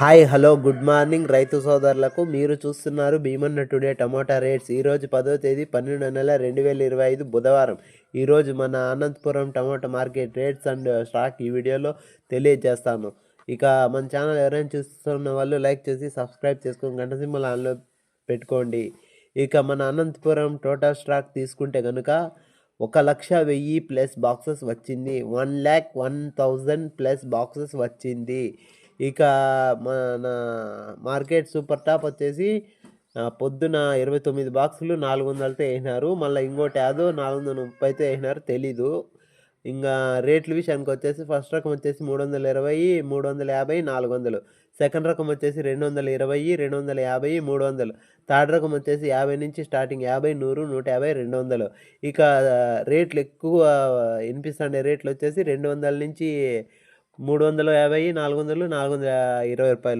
Hi hello good morning రైతు సోదరులకు. మీరు చూస్తున్నారు భీమన్న టుడే టమాటా రేట్స్. ఈరోజు పదో తేదీ పన్నెండు నెల రెండు వేల ఇరవై ఐదు బుధవారం. ఈరోజు మన Anantapur tomato market rates and stock ఈ వీడియోలో తెలియజేస్తాను. ఇక మన ఛానల్ ఎవరైనా చూస్తున్న వాళ్ళు లైక్ చేసి సబ్స్క్రైబ్ చేసుకొని గంట సింబల్ ఆన్లో పెట్టుకోండి. ఇక మన అనంతపురం టోటల్ స్టాక్ తీసుకుంటే కనుక ఒక లక్ష వెయ్యి ప్లస్ బాక్సెస్ వచ్చింది. One lakh one thousand plus boxes వచ్చింది. ఇక మన మార్కెట్ సూపర్ టాప్ వచ్చేసి పొద్దున ఇరవై తొమ్మిది బాక్సులు నాలుగు వందలతో వేసినారు మళ్ళీ ఇంకోటి యాదో నాలుగు వందల ముప్పైతో వేసినారు తెలీదు. ఇంకా రేట్ల విషయానికి వచ్చేసి ఫస్ట్ రకం వచ్చేసి మూడు వందల ఇరవై మూడు వందల యాభై నాలుగు వందలు సెకండ్ రకం వచ్చేసి రెండు వందల ఇరవై రెండు వందల యాభై మూడు వందలు థర్డ్ రకం వచ్చేసి యాభై నుంచి స్టార్టింగ్ యాభై నూరు నూట యాభై రెండు వందలు ఇక రేట్లు ఎక్కువ వినిపిస్తుండే రేట్లు వచ్చేసి రెండు వందల నుంచి మూడు వందల యాభై నాలుగు వందలు నాలుగు వందల ఇరవై రూపాయలు